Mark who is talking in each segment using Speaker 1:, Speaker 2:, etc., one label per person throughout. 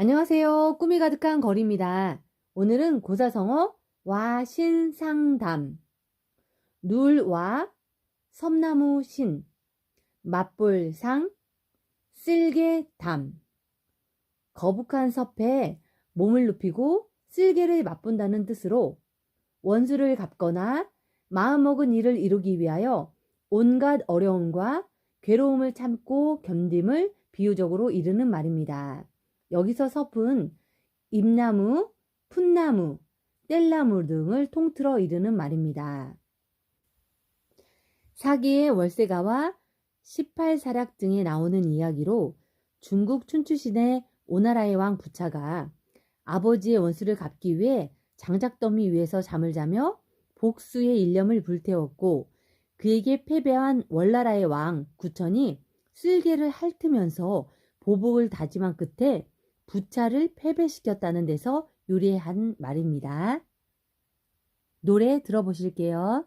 Speaker 1: 안녕하세요. 꿈이 가득한 거리입니다. 오늘은 고사성어 와신상담 눌와 섬나무 신 맛볼상 쓸개담 거북한 섭에 몸을 눕히고 쓸개를 맛본다는 뜻으로 원수를 갚거나 마음먹은 일을 이루기 위하여 온갖 어려움과 괴로움을 참고 견딤을 비유적으로 이르는 말입니다. 여기서 섭은 잎나무, 풋나무, 뗄나무 등을 통틀어 이르는 말입니다. 사기의 월세가와 18사략 등에 나오는 이야기로 중국 춘추시대 오나라의 왕 부차가 아버지의 원수를 갚기 위해 장작더미 위에서 잠을 자며 복수의 일념을 불태웠고 그에게 패배한 월나라의 왕 구천이 쓸개를 핥으면서 보복을 다짐한 끝에 부차를 패배시켰다는 데서 유래한 말입니다. 노래 들어보실게요.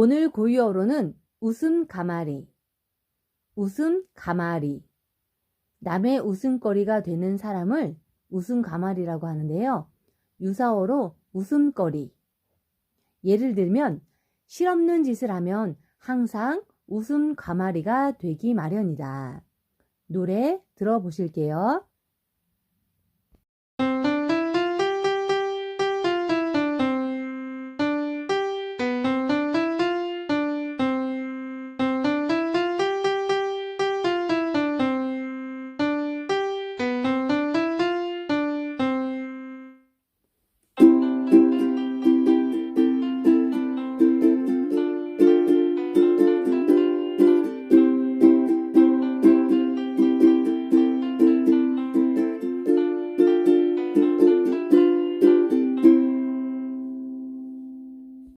Speaker 1: 오늘 고유어로는 웃음 가마리, 웃음 가마리. 남의 웃음거리가 되는 사람을 웃음 가마리라고 하는데요. 유사어로 웃음거리. 예를 들면 실없는 짓을 하면 항상 웃음 가마리가 되기 마련이다. 노래 들어보실게요.